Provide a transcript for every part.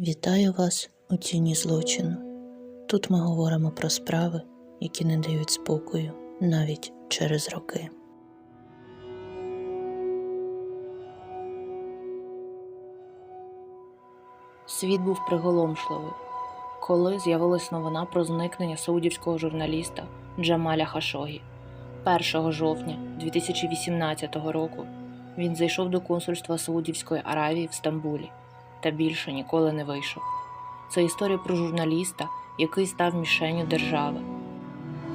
Вітаю вас у тіні злочину. Тут ми говоримо про справи, які не дають спокою навіть через роки. Світ був приголомшливий, коли з'явилась новина про зникнення саудівського журналіста Джамаля Хашогі. 1 жовтня 2018 року він зайшов до консульства Саудівської Аравії в Стамбулі та більше ніколи не вийшов. Це історія про журналіста, який став мішенню держави,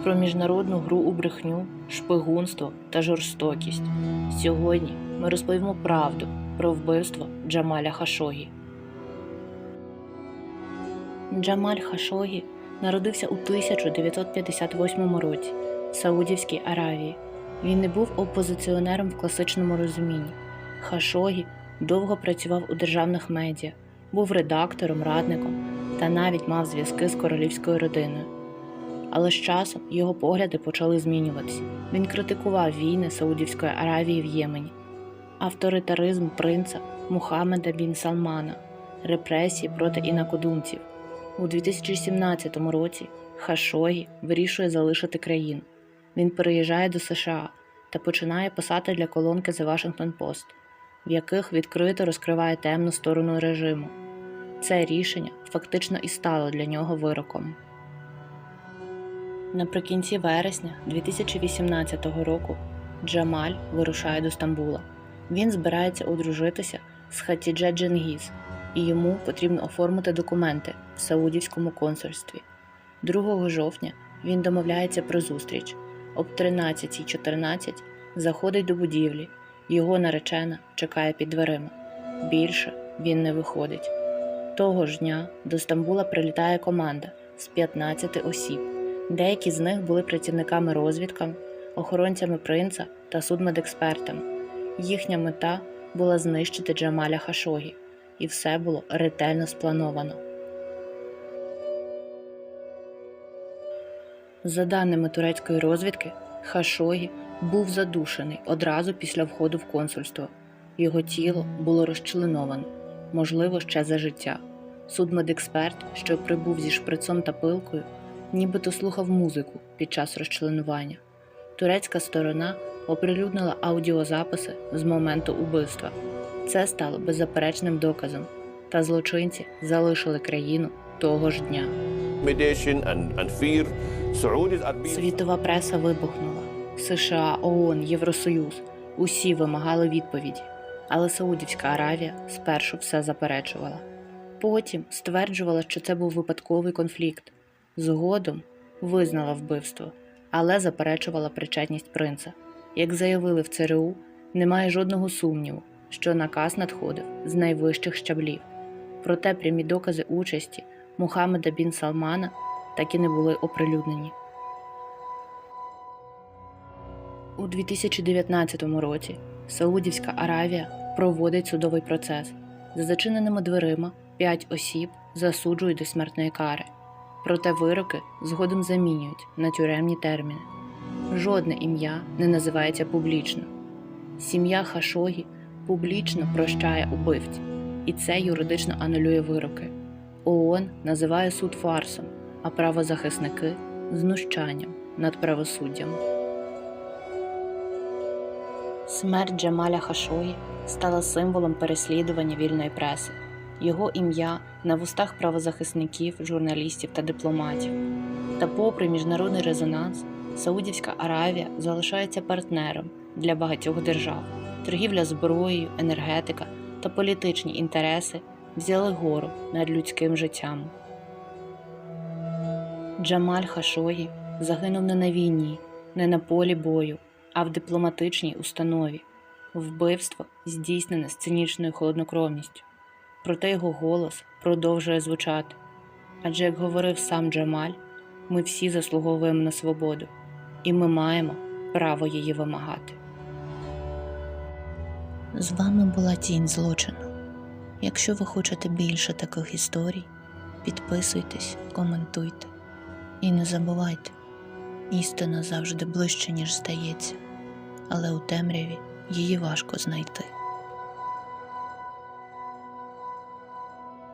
про міжнародну гру у брехню, шпигунство та жорстокість. Сьогодні ми розповімо правду про вбивство Джамаля Хашогі. Джамаль Хашогі народився у 1958 році в Саудівській Аравії. Він не був опозиціонером в класичному розумінні. Хашогі довго працював у державних медіа, був редактором, радником та навіть мав зв'язки з королівською родиною. Але з часом його погляди почали змінюватися. Він критикував війни Саудівської Аравії в Ємені, авторитаризм принца Мухаммеда бін Салмана, репресії проти інакодумців. У 2017 році Хашогі вирішує залишити країну. Він переїжджає до США та починає писати для колонки The Washington Post, в яких відкрито розкриває темну сторону режиму. Це рішення фактично і стало для нього вироком. Наприкінці вересня 2018 року Джамаль вирушає до Стамбула. Він збирається одружитися з Хатідже Дженгіз, і йому потрібно оформити документи в Саудівському консульстві. 2 жовтня він домовляється про зустріч. Об 13.14 заходить до будівлі. Його наречена чекає під дверима. Більше він не виходить. Того ж дня до Стамбула прилітає команда з 15 осіб. Деякі з них були працівниками розвідками, охоронцями принца та судмедекспертами. Їхня мета була знищити Джамаля Хашогі, і все було ретельно сплановано. За даними турецької розвідки, Хашогі був задушений одразу після входу в консульство. Його тіло було розчленовано, можливо, ще за життя. Судмедексперт, що прибув зі шприцом та пилкою, нібито слухав музику під час розчленування. Турецька сторона оприлюднила аудіозаписи з моменту убивства. Це стало беззаперечним доказом, та злочинці залишили країну того ж дня. Світова преса вибухнула. США, ООН, Євросоюз усі вимагали відповіді, але Саудівська Аравія спершу все заперечувала. Потім стверджувала, що це був випадковий конфлікт. Згодом визнала вбивство, але заперечувала причетність принца. Як заявили в ЦРУ, немає жодного сумніву, що наказ надходив з найвищих щаблів. Проте прямі докази участі Мухаммеда бін Салмана так і не були оприлюднені. У 2019 році Саудівська Аравія проводить судовий процес. За зачиненими дверима п'ять осіб засуджують до смертної кари. Проте вироки згодом замінюють на тюремні терміни. Жодне ім'я не називається публічно. Сім'я Хашогі публічно прощає убивць, і це юридично анулює вироки. ООН називає суд фарсом, а правозахисники знущанням над правосуддям. Смерть Джамаля Хашої стала символом переслідування вільної преси. Його ім'я на вустах правозахисників, журналістів та дипломатів. Та, попри міжнародний резонанс, Саудівська Аравія залишається партнером для багатьох держав. Торгівля зброєю, енергетика та політичні інтереси взяли гору над людським життям. Джамаль Хашої загинув не на війні, не на полі бою, а в дипломатичній установі. Вбивство здійснене з цинічною холоднокровністю. Проте його голос продовжує звучати. Адже, як говорив сам Джамаль, ми всі заслуговуємо на свободу, і ми маємо право її вимагати. З вами була тінь злочину. Якщо ви хочете більше таких історій, підписуйтесь, коментуйте і не забувайте, істина завжди ближче, ніж здається, але у темряві її важко знайти.